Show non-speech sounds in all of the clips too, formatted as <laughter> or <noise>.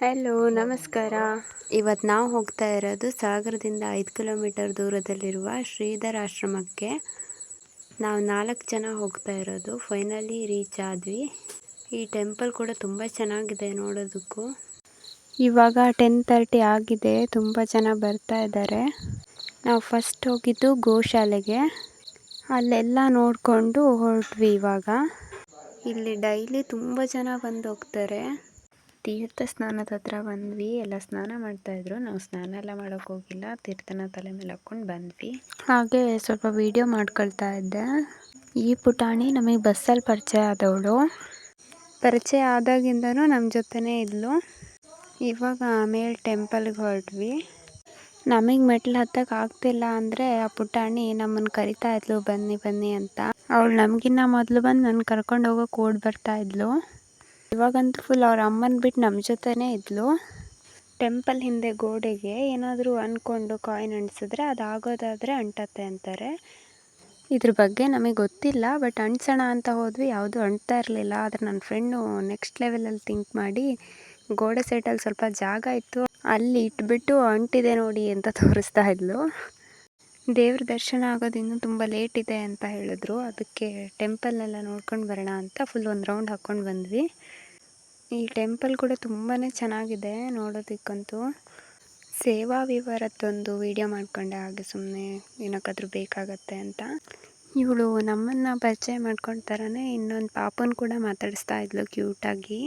Hello, ನಮಸ್ಕಾರ. ಇವತ್ತು ನಾವು ಹೋಗ್ತಾ ಇರೋದು ಸಾಗರದಿಂದ ಐದು ಕಿಲೋಮೀಟರ್ ದೂರದಲ್ಲಿರುವ ಶ್ರೀಧರ್ ಆಶ್ರಮಕ್ಕೆ. ನಾವು ನಾಲ್ಕು ಜನ ಹೋಗ್ತಾ ಇರೋದು. ಫೈನಲಿ ರೀಚ್ ಆದ್ವಿ. ಈ ಟೆಂಪಲ್ ಕೂಡ ತುಂಬ ಚೆನ್ನಾಗಿದೆ ನೋಡೋದಕ್ಕೂ. ಇವಾಗ ಟೆನ್ ತರ್ಟಿ ಆಗಿದೆ. ತುಂಬ ಜನ ಬರ್ತಾ ಇದ್ದಾರೆ. ನಾವು ಫಸ್ಟ್ ಹೋಗಿದ್ದು ಗೋಶಾಲೆಗೆ. ಅಲ್ಲೆಲ್ಲ ನೋಡಿಕೊಂಡು ಹೊರಟ್ವಿ ಇವಾಗ. ಇಲ್ಲಿ ಡೈಲಿ ತುಂಬ ಜನ ಬಂದು ಹೋಗ್ತಾರೆ. ತೀರ್ಥ ಸ್ನಾನದ ಹತ್ರ ಬಂದ್ವಿ ಎಲ್ಲ ಸ್ನಾನ ಮಾಡ್ತಾಯಿದ್ರು ನಾವು ಸ್ನಾನ ಎಲ್ಲ ಮಾಡೋಕೆ ಹೋಗಿಲ್ಲ. ತೀರ್ಥನ ತಲೆ ಮೇಲೆ ಹಾಕ್ಕೊಂಡು ಬಂದ್ವಿ. ಹಾಗೆ ಸ್ವಲ್ಪ ವಿಡಿಯೋ ಮಾಡ್ಕೊಳ್ತಾ ಇದ್ದೆ. ಈ ಪುಟಾಣಿ ನಮಗೆ ಬಸ್ಸಲ್ಲಿ ಪರಿಚಯ ಆದವಳು. ಪರಿಚಯ ಆದಾಗಿಂದನೂ ನಮ್ಮ ಜೊತೆನೇ ಇದ್ಲು. ಇವಾಗ ಆಮೇಲೆ ಟೆಂಪಲ್ಗೆ ಹೊರಟ್ವಿ. ನಮಗೆ ಮೆಟ್ಲು ಹತ್ತಕ್ಕೆ ಆಗ್ತಿಲ್ಲ ಅಂದರೆ ಆ ಪುಟಾಣಿ ನಮ್ಮನ್ನು ಕರಿತಾ ಇದ್ಲು ಬನ್ನಿ ಬನ್ನಿ ಅಂತ. ಅವಳು ನಮಗಿನ್ನ ಮೊದಲು ಬಂದು ನನ್ನ ಕರ್ಕೊಂಡು ಹೋಗೋಕೆ ಓಡಿ ಬರ್ತಾ ಇದ್ಲು. ಇವಾಗಂತೂ ಫುಲ್ ಅವ್ರ ಅಮ್ಮನ ಬಿಟ್ಟು ನಮ್ಮ ಜೊತೆನೇ ಇದ್ಲು. ಟೆಂಪಲ್ ಹಿಂದೆ ಗೋಡೆಗೆ ಏನಾದರೂ ಅಂದ್ಕೊಂಡು ಕಾಯಿನ್ ಅಂಟಿಸಿದ್ರೆ ಅದು ಆಗೋದಾದರೆ ಅಂಟತ್ತೆ ಅಂತಾರೆ. ಇದ್ರ ಬಗ್ಗೆ ನಮಗೆ ಗೊತ್ತಿಲ್ಲ ಬಟ್ ಅಂಟಿಸೋಣ ಅಂತ ಹೋದ್ವಿ, ಯಾವುದೂ ಅಂಟ್ತಾ ಇರಲಿಲ್ಲ. ಆದರೆ ನನ್ನ ಫ್ರೆಂಡು ನೆಕ್ಸ್ಟ್ ಲೆವೆಲಲ್ಲಿ ಥಿಂಕ್ ಮಾಡಿ ಗೋಡೆ ಸೈಟಲ್ಲಿ ಸ್ವಲ್ಪ ಜಾಗ ಇತ್ತು. ಅಲ್ಲಿ ಇಟ್ಬಿಟ್ಟು ಅಂಟಿದೆ ನೋಡಿ ಅಂತ <laughs> ತೋರಿಸ್ತಾ ಇದ್ಲು. ದೇವ್ರ ದರ್ಶನ ಆಗೋದು ಇನ್ನೂ ತುಂಬ ಲೇಟ್ ಇದೆ ಅಂತ ಹೇಳಿದ್ರು. ಅದಕ್ಕೆ ಟೆಂಪಲ್ನೆಲ್ಲ ನೋಡ್ಕೊಂಡು ಬರೋಣ ಅಂತ ಫುಲ್ ಒಂದು ರೌಂಡ್ ಹಾಕ್ಕೊಂಡು ಬಂದ್ವಿ. ಈ ಟೆಂಪಲ್ ಕೂಡ ತುಂಬಾ ಚೆನ್ನಾಗಿದೆ ನೋಡೋದಕ್ಕಂತೂ. ಸೇವಾ ವಿವರದ್ದೊಂದು ವಿಡಿಯೋ ಮಾಡಿಕೊಂಡೆ, ಹಾಗೆ ಸುಮ್ಮನೆ ಏನಕ್ಕಾದ್ರೂ ಬೇಕಾಗತ್ತೆ ಅಂತ. ಇವಳು ನಮ್ಮನ್ನು ಪರಿಚಯ ಮಾಡ್ಕೊಂಡು ಇನ್ನೊಂದು ಪಾಪನ ಕೂಡ ಮಾತಾಡಿಸ್ತಾ ಇದ್ಲು ಕ್ಯೂಟಾಗಿ.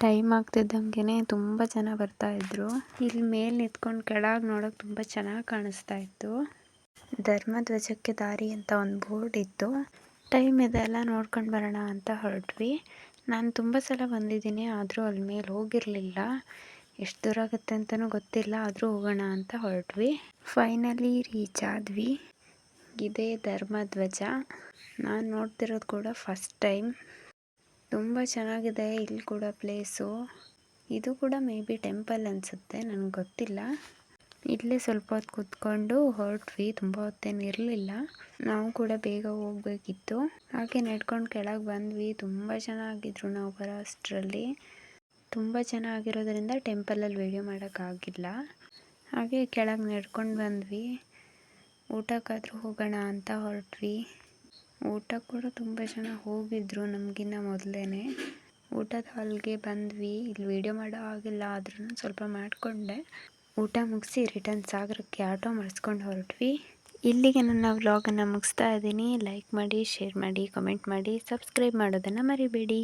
ಟೈಮ್ ಆಗ್ತಿದ್ದಂಗೆ ತುಂಬ ಜನ ಬರ್ತಾಯಿದ್ರು ಇಲ್ಲಿ ಮೇಲೆ ನಿಂತ್ಕೊಂಡು ಕೆಳಗೆ ನೋಡೋಕೆ ತುಂಬ ಚೆನ್ನಾಗಿ ಕಾಣಿಸ್ತಾ ಇತ್ತು. ಧರ್ಮಧ್ವಜಕ್ಕೆ ದಾರಿ ಅಂತ ಒಂದು ಬೋರ್ಡ್ ಇತ್ತು. ಟೈಮ್ ಇದೆಲ್ಲ ನೋಡ್ಕೊಂಡು ಬರೋಣ ಅಂತ ಹೊರಟ್ವಿ. ನಾನು ತುಂಬ ಸಲ ಬಂದಿದ್ದೀನಿ, ಆದರೂ ಅಲ್ಲಿ ಮೇಲೆ ಹೋಗಿರಲಿಲ್ಲ. ಎಷ್ಟು ದೂರ ಆಗುತ್ತೆ ಅಂತಲೂ ಗೊತ್ತಿಲ್ಲ, ಆದರೂ ಹೋಗೋಣ ಅಂತ ಹೊರಟ್ವಿ. ಫೈನಲಿ ರೀಚ್ ಆದ್ವಿ. ಇದೇ ಧರ್ಮಧ್ವಜ ನಾನು ನೋಡ್ತಿರೋದು ಕೂಡ ಫಸ್ಟ್ ಟೈಮ್. ತುಂಬ ಚೆನ್ನಾಗಿದೆ ಇಲ್ಲಿ ಕೂಡ ಪ್ಲೇಸು. ಇದು ಕೂಡ ಮೇ ಬಿ ಟೆಂಪಲ್ ಅನಿಸುತ್ತೆ, ನನಗೆ ಗೊತ್ತಿಲ್ಲ. ಇಲ್ಲೇ ಸ್ವಲ್ಪ ಹೊತ್ತು ಕೂತ್ಕೊಂಡು ಹೊರಟ್ವಿ, ತುಂಬ ಹೊತ್ತೇನು ಇರಲಿಲ್ಲ. ನಾವು ಕೂಡ ಬೇಗ ಹೋಗಬೇಕಿತ್ತು. ಹಾಗೆ ನಡ್ಕೊಂಡು ಕೆಳಗೆ ಬಂದ್ವಿ. ತುಂಬ ಚೆನ್ನಾಗಿದ್ರು ನಾವು ಬರೋ ಅಷ್ಟರಲ್ಲಿ. ತುಂಬ ಜನ ಆಗಿರೋದ್ರಿಂದ ಟೆಂಪಲಲ್ಲಿ ವೀಡಿಯೋ ಮಾಡೋಕ್ಕಾಗಿಲ್ಲ ಹಾಗೆ ಕೆಳಗೆ ನಡ್ಕೊಂಡು ಬಂದ್ವಿ. ಊಟಕ್ಕಾದರೂ ಹೋಗೋಣ ಅಂತ ಹೊರಟ್ವಿ. ಊಟ ಕೂಡ ತುಂಬ ಜನ ಹೋಗಿದ್ರು ನಮಗಿನ್ನ ಮೊದಲೇ ಊಟದ ಹಾಲ್ಗೆ ಬಂದ್ವಿ. ಇಲ್ಲಿ ವೀಡಿಯೋ ಮಾಡೋ ಆಗಿಲ್ಲ ಆದ್ರೂ ಸ್ವಲ್ಪ ಮಾಡಿಕೊಂಡೆ. ಊಟ ಮುಗಿಸಿ ರಿಟರ್ನ್ ಸಾಗರಕ್ಕೆ ಆಟೋ ಮಾಡಿಸ್ಕೊಂಡು ಹೊರಟ್ವಿ. ಇಲ್ಲಿಗೆ ನನ್ನ ವ್ಲಾಗನ್ನು ಮುಗಿಸ್ತಾ ಇದ್ದೀನಿ. ಲೈಕ್ ಮಾಡಿ ಶೇರ್ ಮಾಡಿ ಕಮೆಂಟ್ ಮಾಡಿ ಸಬ್ಸ್ಕ್ರೈಬ್ ಮಾಡೋದನ್ನು ಮರಿಬೇಡಿ.